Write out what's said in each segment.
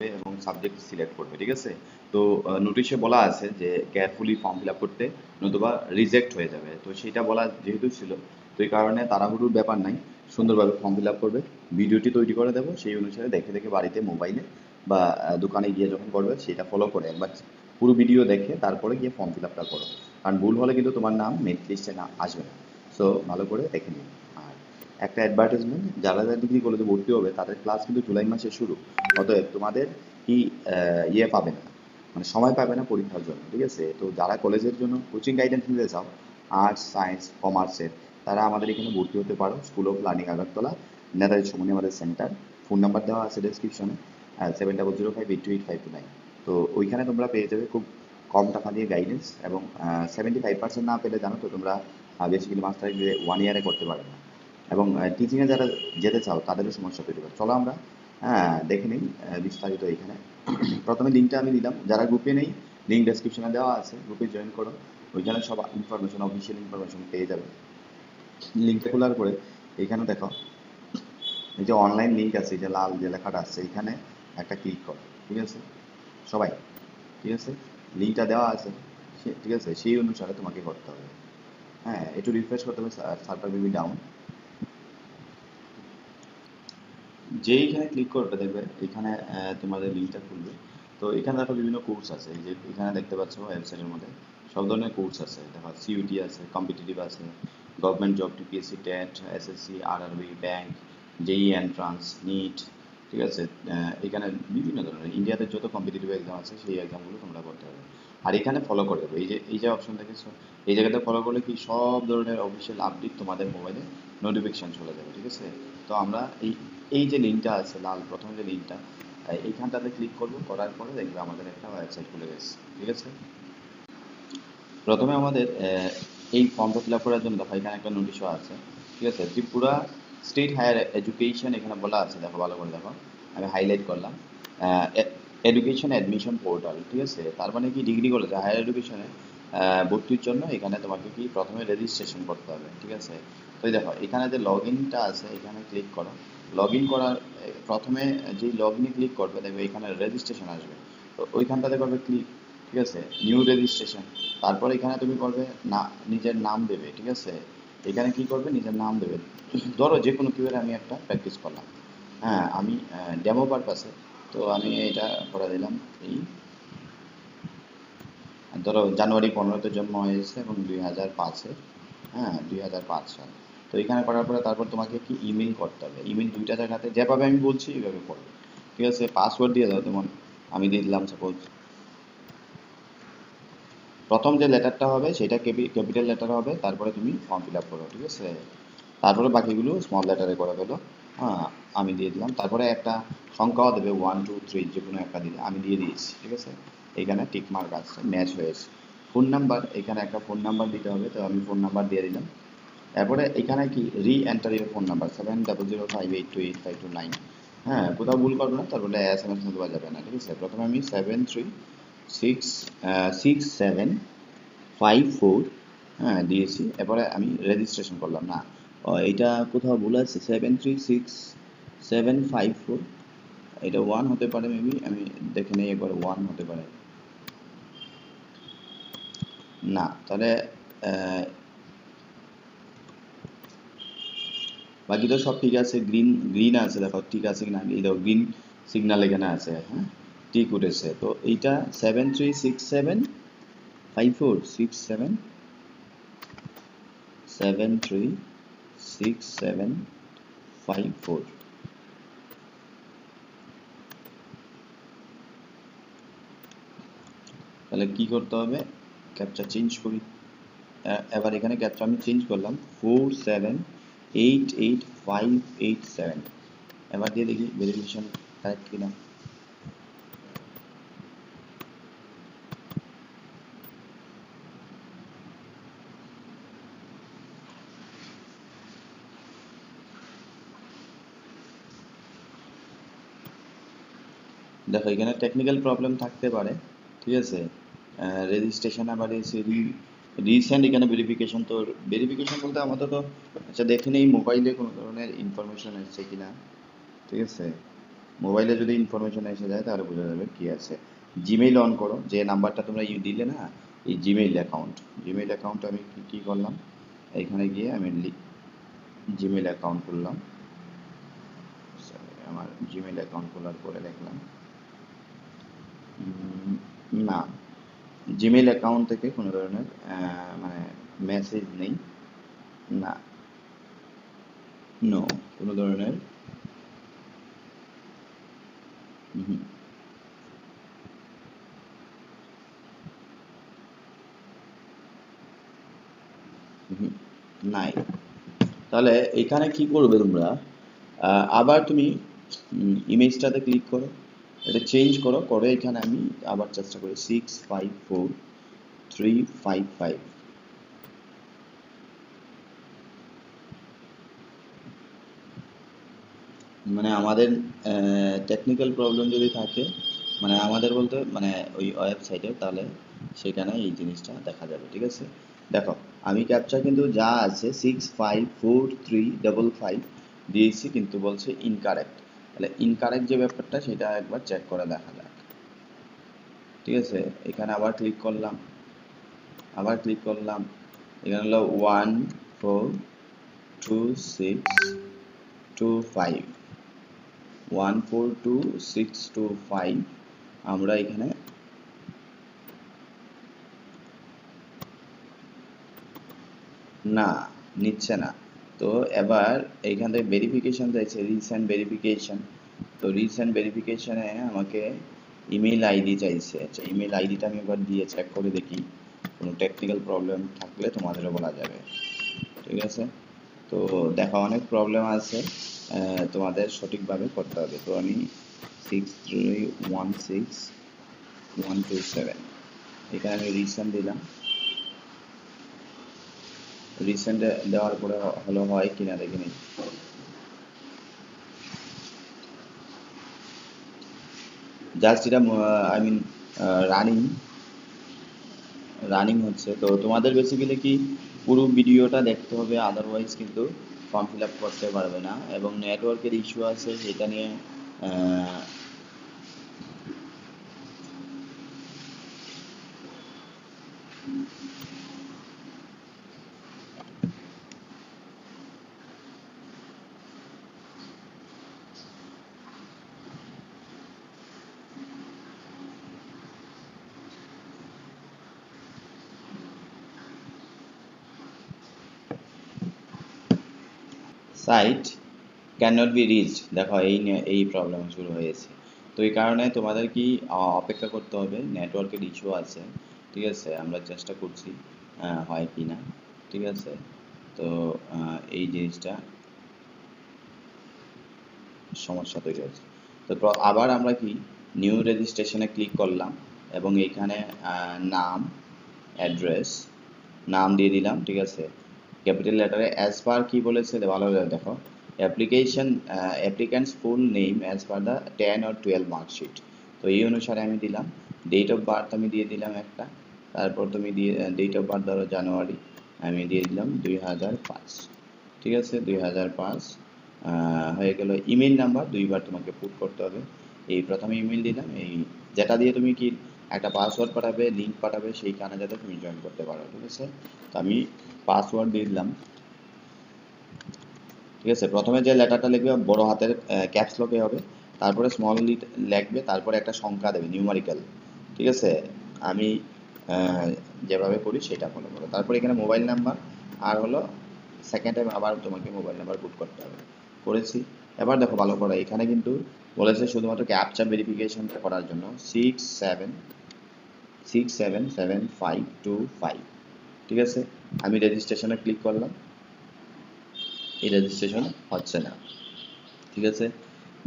এবং subject select করবে, ঠিক আছে? তো নোটিশে বলা আছে যে কেয়ারফুলি ফর্ম ফিল আপ করতে নতুবা রিজেক্ট হয়ে যাবে। তো সেটা বলা যেহেতু ছিল, তো এই কারণে তাড়াহুড়োর ব্যাপার নাই। সুন্দরভাবে ফর্ম ফিল আপ করবে। ভিডিওটি তৈরি করে দেবো, সেই অনুসারে দেখে দেখে বাড়িতে মোবাইলে বা দোকানে গিয়ে যখন করবে, সেটা ফলো করে একবার পুরো ভিডিও দেখে তারপরে গিয়ে ফর্ম ফিল আপটা করো। কারণ ভুল হলে কিন্তু তোমার নাম মেরিট লিস্টে না আসবে না। সো ভালো করে দেখে নিও। একটা অ্যাডভার্টাইজমেন্ট যারা যারা ডিগ্রি কলেজে ভর্তি হবে, তাদের ক্লাস কিন্তু জুলাই মাসে শুরু। অতএব তোমাদের কি ইয়ে পাবে না। মানে সময় পাবে না পরীক্ষার জন্য, ঠিক আছে? তো যারা কলেজের জন্য কোচিং গাইডেন্স নিতে চাও আর্টস সায়েন্স কমার্সের তারা আমাদের এখানে ভর্তি হতে পারো। School of learning Agartala Netaji Sumani আমাদের সেন্টার ফোন নাম্বার দেওয়া আছে ডেসক্রিপশনে seven double zero five eight two eight five two nine তো ওইখানে তোমরা পেয়ে যাবে খুব কম টাকা দিয়ে গাইডেন্স এবং সেভেন্টি ফাইভ পার্সেন্ট না পেলে জানো তো তোমরা বেসিক্যালি মাস্টার ওয়ান ইয়ারে করতে পারবে না। এবং টিচিংয়ে যারা যেতে চাও, তাদেরও সমস্যা তৈরি করে। চলো আমরা হ্যাঁ দেখে নিই বিস্তারিত এখানে। প্রথমে লিঙ্কটা আমি দিলাম যারা গ্রুপে নেই লিঙ্ক ডেসক্রিপশনে দেওয়া আছে গ্রুপে জয়েন করো। ওইখানে সব ইনফরমেশন অফিসিয়াল ইনফরমেশন পেয়ে যাবে। লিঙ্কটা খোলার পরে এখানে দেখো, এই যে অনলাইন লিঙ্ক আছে যে লাল যে লেখাটা আছে, এখানে একটা ক্লিক করো, ঠিক আছে? সবাই, ঠিক আছে? লিঙ্কটা দেওয়া আছে ঠিক আছে? সেই অনুসারে তোমাকে করতে হবে। হ্যাঁ একটু রিফ্রেশ করতে হবে সার্ভার বিবি ডাউন যেইখানে ক্লিক করবে দেখবে, এখানে তোমাদের লিঙ্কটা খুলবে। তো এখানে দেখো বিভিন্ন কোর্স আছে যে এখানে দেখতে পাচ্ছ ওয়েবসাইটের মধ্যে সব ধরনের কোর্স আছে। দেখো সিইউটি আছে কম্পিটিটিভ আছে government job TPSC TET SSC RRB bank JE entrance NEET ঠিক আছে? এখানে বিভিন্ন ধরনের ইন্ডিয়াতে যত কম্পিটিটিভ এক্সাম আছে, সেই এক্সামগুলো তোমরা করতে হবে আর এখানে ফলো করে দেবে, এই যে এই যে অপশন দেখেছ, এই জায়গাতে ফলো করলে কি সব ধরনের অফিসিয়াল আপডেট তোমাদের মোবাইলে নোটিফিকেশন চলে যাবে, ঠিক আছে? তো আমরা এই এই যে লিঙ্কটা আছে, লাল প্রথম যে লিঙ্কটা এইখানটাতে ক্লিক করব, করার পরে দেখবে আমাদের একটা ওয়েবসাইট খুলে গেছে, ঠিক আছে? প্রথমে আমাদের এই ফর্মটা ফিল আপ করার জন্য দেখো, এখানে একটা নোটিশও আছে, ঠিক আছে? ত্রিপুরা স্টেট হায়ার এডুকেশন এখানে বলা আছে, দেখো ভালো করে দেখো, আমি হাইলাইট করলাম। এডুকেশন অ্যাডমিশন পোর্টাল ঠিক আছে? তার মানে কি ডিগ্রি কলেজ হায়ার এডুকেশনে ভর্তির জন্য এখানে তোমাকে কি প্রথমে রেজিস্ট্রেশন করতে হবে, ঠিক আছে? তো দেখো, এখানে যে লগ ইনটা আছে, এখানে ক্লিক করো। লগ ইন করার, প্রথমে যেই লগ ইনে ক্লিক করবে, দেখবে এখানে রেজিস্ট্রেশন আসবে। তো ওইখানটাতে করবে ক্লিক ঠিক আছে? নিউ রেজিস্ট্রেশন তারপর এখানে তুমি করবে না, নিজের নাম দেবে, ঠিক আছে? এখানে কি করবে? নিজের নাম দেবে। ধরো যে কোনো কিউয়ের আমি একটা প্র্যাকটিস করলাম। হ্যাঁ আমি ডেমো পারপাসে তো আমি এটা করে দিলাম, এই ধরো জানুয়ারি পনেরোতে জন্ম হয়েছে এবং দুই হাজার পাঁচে হ্যাঁ দুই হাজার পাঁচ সাল। তো এখানে করার পরে তারপর তোমাকে কি ইমেল করতে হবে। ইমেল দুইটা জায়গাতে যেভাবে আমি বলছি এইভাবে করবে। ঠিক আছে? পাসওয়ার্ড দিয়ে দাও, যেমন আমি দিয়ে দিলাম সাপোজ প্রথম যে লেটারটা হবে, সেটা ক্যাপিটাল লেটার হবে, তারপরে তুমি ফর্ম ফিল আপ করো, ঠিক আছে? তারপরে বাকিগুলো স্মল লেটারে করে ফেলো। হ্যাঁ আমি দিয়ে দিলাম। তারপরে একটা সংখ্যাও দেবে ওয়ান টু থ্রি যে কোনো একটা দিলে, আমি দিয়ে দিয়েছি, ঠিক আছে? এখানে টিক মার্ক আছে ম্যাচ হয়েছে। ফোন নাম্বার এখানে একটা ফোন নাম্বার দিতে হবে তো আমি ফোন নাম্বার দিয়ে দিলাম। তারপরে এখানে কি? Reenter your phone number seven double zero five eight two eight five two nine হ্যাঁ কোথাও ভুল করবে না তারপরে এস এম এস দেওয়া যাবে না ঠিক আছে? প্রথমে আমি seven three six six seven five four হ্যাঁ দিয়েছি। এরপরে আমি রেজিস্ট্রেশন করলাম না। এটা কোথাও ভুল আছে? Seven three six seven five four এটা ওয়ান হতে পারে মেবি আমি দেখে নেই একবার ওয়ান হতে পারে। না, তাহলে বাকি তো সব ঠিক আছে গ্রিন গ্রিন আছে, দেখো ঠিক আছে কিনা, এই দেখো গ্রিন সিগন্যাল এখানে আছে হ্যাঁ? ঠিক উঠেছে, তো এইটা seven three six seven five four six seven seven three six seven five four তাহলে কি করতে হবে? ক্যাপচা চেঞ্জ করি। এবার এখানে ক্যাপচা আমি চেঞ্জ করলাম। Four seven eight eight five eight seven এবার দিয়ে দেখি ভেরিফিকেশন কারেক্ট কিনা। দেখো, এখানে টেকনিক্যাল প্রবলেম থাকতে পারে, ঠিক আছে? রেজিস্ট্রেশন আবার এসে রি রিসেন্ট এখানে ভেরিফিকেশন তো ভেরিফিকেশন বলতে আমাদের তো আচ্ছা দেখে নেই মোবাইলে কোনো ধরনের ইনফরমেশন এসছে কিনা? ঠিক আছে? মোবাইলে যদি ইনফরমেশন এসে যায় তাহলে বোঝা যাবে কি আছে। জিমেইল অন করো যে নাম্বারটা তোমরা ইউ দিলে না এই জিমেইল অ্যাকাউন্ট জিমেইল অ্যাকাউন্ট আমি কি কি করলাম? এখানে গিয়ে আমি জিমেইল অ্যাকাউন্ট Sorry, আমার জিমেইল অ্যাকাউন্ট খোলার পরে দেখলাম। না। জিমেইল অ্যাকাউন্ট থেকে কোনো ধরনের মানে মেসেজ নেই। না। নো কোনো ধরনের। নাই। তাহলে এখানে কি করবে তোমরা? আবার তুমি ইমেজটাতে ক্লিক করো। এটা চেঞ্জ করো, করে এখানে আমি আবার চেষ্টা করি six five four three five five মানে আমাদের টেকনিক্যাল প্রবলেম যদি থাকে মানে আমাদের বলতে মানে ওই ওয়েবসাইটে তাহলে সেখানে এই জিনিসটা দেখা যাবে, ঠিক আছে? দেখো, আমি ক্যাপচা কিন্তু যা আছে six five four three double five দিয়েছি, কিন্তু বলছে ইনকারেক্ট তাহলে ইনকারেক্ট যে ব্যাপারটা সেটা একবার চেক করে দেখা যাক। ঠিক আছে? এখানে আবার ক্লিক করলাম। আবার ক্লিক করলাম। এখানে হলো one four two six two five one four two six two five আমরা এখানে না, নিচ্ছে না। তো এবার এইখান থেকে ভেরিফিকেশন চাইছে রিসেন্ট ভেরিফিকেশন তো রিসেন্ট ভেরিফিকেশনে আমাকে ইমেল আইডি চাইছে। আচ্ছা ইমেল আইডিটা আমি এবার দিয়ে চেক করে দেখি। কোনো টেকনিক্যাল প্রবলেম থাকলে তোমাদেরও বলা যাবে। ঠিক আছে? তো দেখা, অনেক প্রবলেম আছে। তোমাদের সঠিকভাবে করতে হবে। তো আমি six three one six one two seven এখানে আমি রিসেন্ট দিলাম। রিসেন্ট দেওয়ার পরে হলো হয় কিনা দেখে নিই। জাস্ট এটা আই মিন রানিং রানিং হচ্ছে। তো তোমাদের বেসিক্যালি কি পুরো ভিডিওটা দেখতে হবে আদারওয়াইজ কিন্তু ফর্ম ফিল আপ করতে পারবে না। এবং নেটওয়ার্কের ইস্যু আছে, সেটা নিয়ে site can not be reached দেখো এই এই প্রবলেম শুরু হয়েছে। তো এই কারণে তোমাদের কি অপেক্ষা করতে হবে? নেটওয়ার্কের ইস্যু আছে ঠিক আছে? আমরা চেষ্টা করছি হয় কি না ঠিক আছে? তো এই জিনিসটা সমস্যা তৈরি হচ্ছে তো আবার আমরা কি নিউ রেজিস্ট্রেশনে ক্লিক করলাম এবং এইখানে আহ, নাম অ্যাড্রেস নাম দিয়ে দিলাম ঠিক আছে? ক্যাপিটাল লেটারে অ্যাজ পার কি বলেছে? ভালো করে দেখো। Application applicants full name as per the ten or twelve marksheet তো এই অনুসারে আমি দিলাম। ডেট অফ বার্থ আমি দিয়ে দিলাম একটা। তারপর তুমি দিয়ে ডেট অফ বার্থ ধরো জানুয়ারি। আমি দিয়ে দিলাম দুই হাজার পাঁচ। ঠিক আছে? দুই হাজার পাঁচ। হয়ে গেল ইমেল নাম্বার দুইবার তোমাকে পুট করতে হবে। এই প্রথমে ইমেল দিলাম। এই যেটা দিয়ে তুমি কি একটা পাসওয়ার্ড পাঠাবে লিঙ্ক পাঠাবে, সেইখানে যাতে তুমি জয়েন করতে পারো, ঠিক আছে? তো আমি পাসওয়ার্ড দিয়ে দিলাম। ঠিক আছে? প্রথমে যে লেটারটা লিখবে, বড় হাতের ক্যাপস লকে হবে। তারপরে স্মল লিখবে, তারপরে একটা সংখ্যা দেবে নিউমারিক্যাল ঠিক আছে? আমি যেভাবে করি, সেটা ফলো করো। তারপরে এখানে মোবাইল নাম্বার আর হলো সেকেন্ড টাইম আবার তোমাকে মোবাইল নাম্বার পুট করতে হবে। করেছি। এবার দেখো, ভালো করে। এখানে কিন্তু বলেছে শুধুমাত্র ক্যাপচা ভেরিফিকেশনটা করার জন্য। Six seven six seven seven five two five ঠিক আছে? আমি রেজিস্ট্রেশনে ক্লিক করলাম। এই রেজিস্ট্রেশন হচ্ছে না। ঠিক আছে?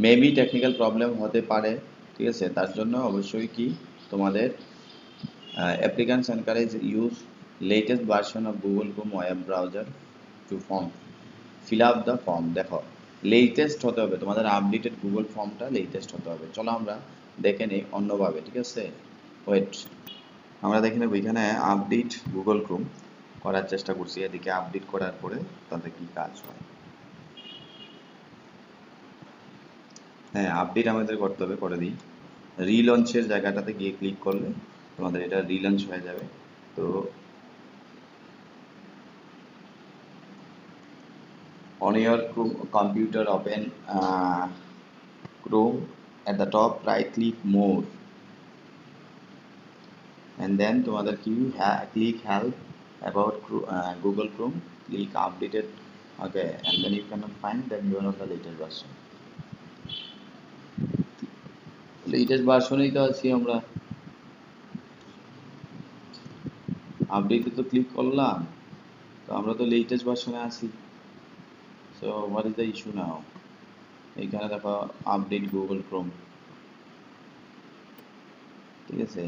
মেবি টেকনিক্যাল প্রবলেম হতে পারে। ঠিক আছে? তার জন্য অবশ্যই কি তোমাদের applicants encourage use latest version of Google Chrome web browser to form fill up the form দেখো। লেটেস্ট হতে হবে। তোমাদের আপডেটেড গুগল ফর্মটা লেটেস্ট হতে হবে। চলো আমরা দেখে নিই অন্যভাবে। ঠিক আছে? ওয়েট আমরা দেখে নেব এখানে আপডেট গুগল ক্রোম করার চেষ্টা করছি এদিকে আপডেট করার পরে তাতে কি কাজ হয়। হ্যাঁ আপডেট আমাদের করতে হবে করে দিই। রিলঞ্চের জায়গাটাতে গিয়ে ক্লিক করলে তোমাদের এটা রিলঞ্চ হয়ে যাবে। তো on your computer open uh, Chrome at the top right click more and then তোমাদের কি Chrome, uh, Google Chrome click updated okay and then you cannot find then you are not the latest version latest ভার্সনেই তো আছি আমরা আপডেটে তো click করলাম তো আমরা তো লেটেস্ট ভার্সনে আছি so what is the issue now এইখানে দেখো আপডেট গুগল ক্রোম ঠিক আছে